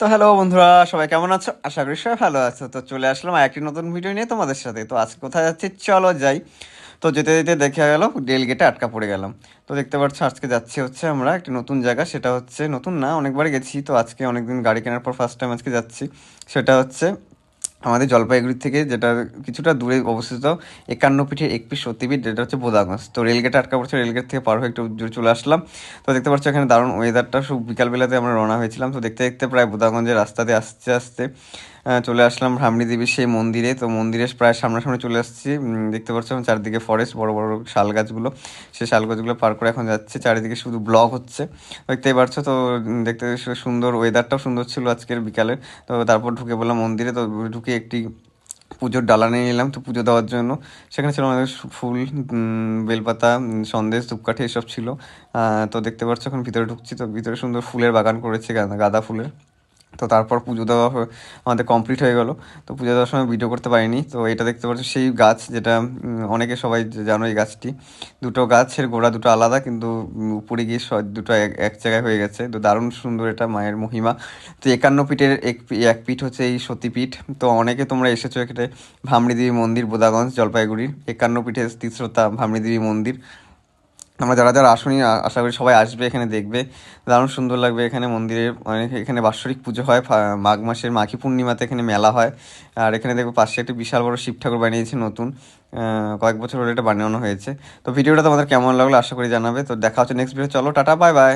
তো হ্যালো বন্ধুরা, সবাই কেমন আছো? আশা করি সবাই ভালো আছো। তো চলে আসলাম একটি নতুন ভিডিও নিয়ে তোমাদের সাথে। তো আজকে কোথায় যাচ্ছি? চলো যাই। তো যেতে যেতে দেখে গেল ডেল গেটে আটকা পড়ে গেলাম। তো দেখতে পাচ্ছ, আজকে যাচ্ছি হচ্ছে আমরা একটি নতুন জায়গা, সেটা হচ্ছে নতুন না অনেকবার গেছি। তো আজকে অনেকদিন গাড়ি কেনার পর ফার্স্ট টাইম আজকে যাচ্ছি। সেটা হচ্ছে আমাদের জলপাইগুড়ি থেকে যেটা কিছুটা দূরে অবস্থিত, একান্ন পিঠের এক পিঠ সত্যিপিঠ, যেটা হচ্ছে বোদাগঞ্জ। তো রেলগেটে আটকা পড়ছে, রেলগেট থেকে পার হয়ে একটু চলে আসলাম। তো দেখতে পাচ্ছ এখানে দারুণ ওয়েদারটা সব বিকালবেলাতে আমরা রওনা হয়েছিলাম। তো দেখতে দেখতে প্রায় বোদাগঞ্জের রাস্তাতে আসতে আসতে চলে আসলাম ভ্রামণী দেবীর সেই মন্দিরে। তো মন্দিরের প্রায় সামনাসামনি চলে আসছি। দেখতে পাচ্ছ চারদিকে ফরেস্ট বড় বড় শাল গাছগুলো। সেই শাল গাছগুলো পার করে এখন যাচ্ছে। চারিদিকে শুধু ব্লক হচ্ছে। দেখতেই পারছ তো দেখতে সুন্দর ওয়েদারটাও সুন্দর ছিল আজকের বিকালে তো তারপর ঢুকে বললাম মন্দিরে। তো একটি পুজোর ডালা নিয়ে এলাম, তো পুজো দেওয়ার জন্য। সেখানে ছিল আমাদের ফুল বেলপাতা, সন্দেশ, ধূপকাঠি, এসব ছিল। তো দেখতে পাচ্ছ এখন ভিতরে ঢুকছি, তো ভিতরে সুন্দর ফুলের বাগান করেছে গাঁদা ফুলের। তো তারপর পুজো দেওয়া আমাদের কমপ্লিট হয়ে গেল। তো পুজো দেওয়ার সময় ভিডিও করতে পারিনি। তো এটা দেখতে পাচ্ছ, সেই গাছ যেটা অনেকে সবাই জানো এই গাছটি। দুটো গাছের গোড়া দুটো আলাদা, কিন্তু উপরে গিয়ে দুটো এক জায়গায় হয়ে গেছে। তো দারুণ সুন্দর এটা মায়ের মহিমা। তো একান্ন পিঠের এক এক পিঠ হচ্ছে এই সতীপীঠ তো অনেকে তোমরা এসেছ এখানে ভামড়ি দেবী মন্দির, বোদাগঞ্জ, জলপাইগুড়ির। একান্ন পিঠের তীর্থতা ভামড়ি দেবী মন্দির। আমরা যারা যারা আসনি আশা করি সবাই আসবে, এখানে দেখবে। দারুণ সুন্দর লাগবে এখানে মন্দিরে। অনেক এখানে বাৎসরিক পুজো হয় মাঘ মাসের মাখি পূর্ণিমাতে এখানে মেলা হয়। আর এখানে দেখব পাশে একটি বিশাল বড় শিব ঠাকুর বানিয়েছে নতুন। কয়েক বছর হলে এটা বানানো হয়েছে। তো ভিডিওটা তোমাদের কেমন লাগল আশা করি জানাবে। তো দেখা হচ্ছে নেক্সট ভিডিও চলো, টাটা বাই বাই